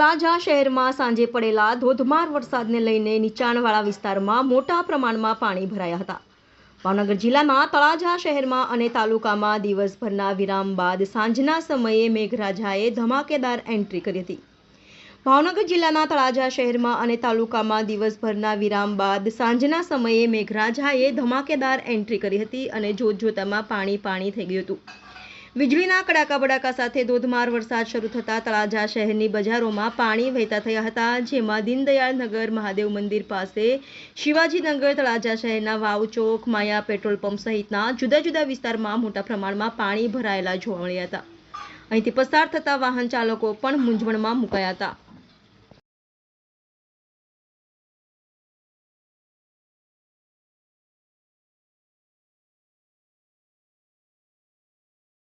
તળાજા શહેરમાં સાંજે પડેલા ધોધમાર વરસાદને લઈને નીચાણવાળા વિસ્તારમાં મોટા પ્રમાણમાં પાણી ભરાયા હતા. ભાવનગર જિલ્લાના તળાજા શહેરમાં અને તાલુકામાં દિવસભરના વિરામ બાદ સાંજના સમયે મેઘરાજાએ ધમાકેદાર એન્ટ્રી કરી હતી. ભાવનગર જિલ્લાના તળાજા શહેરમાં અને તાલુકામાં દિવસભરના વિરામ બાદ સાંજના સમયે મેઘરાજાએ ધમાકેદાર એન્ટ્રી કરી હતી અને જોતજોતામાં પાણી પાણી થઈ ગયું હતું. વીજળીના કડાકા બડાકા સાથે ધોધમાર વરસાદ શરૂ થતાં તળાજા શહેરની બજારોમાં પાણી વહેતા થયા હતા, જેમાં દીનદયાળ નગર મહાદેવ મંદિર પાસે શિવાજીનગર તળાજા શહેરના વાવ ચોક, માયા પેટ્રોલ પંપ સહિતના જુદા જુદા વિસ્તારમાં મોટા પ્રમાણમાં પાણી ભરાયેલા જોવા મળ્યા હતા. અહીંથી પસાર થતા વાહન ચાલકો પણ મૂંઝવણમાં મુકાયા હતા.